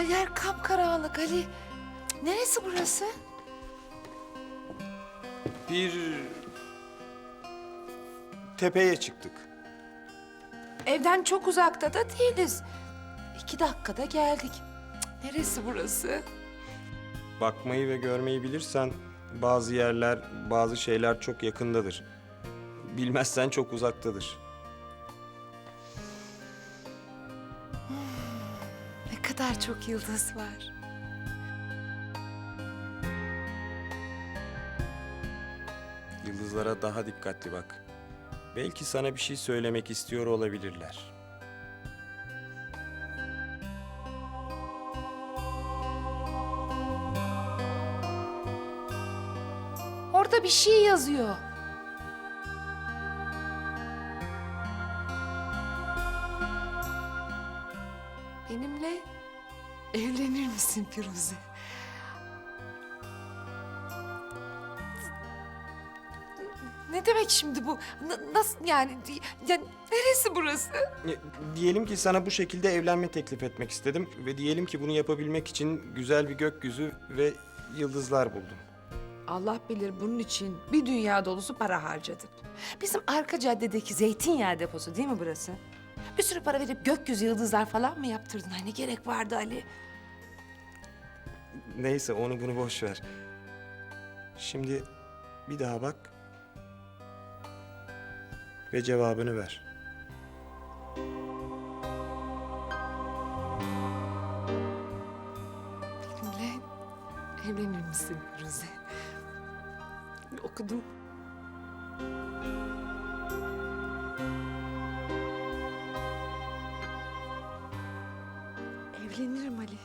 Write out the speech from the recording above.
Her yer kapkaranlık Ali. Neresi burası? Bir tepeye çıktık. Evden çok uzakta da değiliz. İki dakikada geldik. Cık, Neresi burası? Bakmayı ve görmeyi bilirsen bazı yerler, bazı şeyler çok yakındadır. Bilmezsen çok uzaktadır. Ne kadar çok yıldız var. Yıldızlara daha dikkatli bak. Belki sana bir şey söylemek istiyor olabilirler. Orada bir şey yazıyor. Benimle evlenir misin Firuze? Ne demek şimdi bu? N- nasıl yani? Ya, neresi burası? E, Diyelim ki sana bu şekilde evlenme teklif etmek istedim ve diyelim ki bunu yapabilmek için güzel bir gökyüzü ve yıldızlar buldum. Allah bilir bunun için bir dünya dolusu para harcadım. Bizim arka caddedeki zeytinyağı deposu değil mi burası? Bir sürü para verip gökyüzü yıldızlar falan mı yaptırdın? Hani gerek vardı Ali? Neyse onu bunu boş ver. Şimdi bir daha bak ve cevabını ver. Benimle evlenir misin Firuze? Okudum. Evlenirim Ali.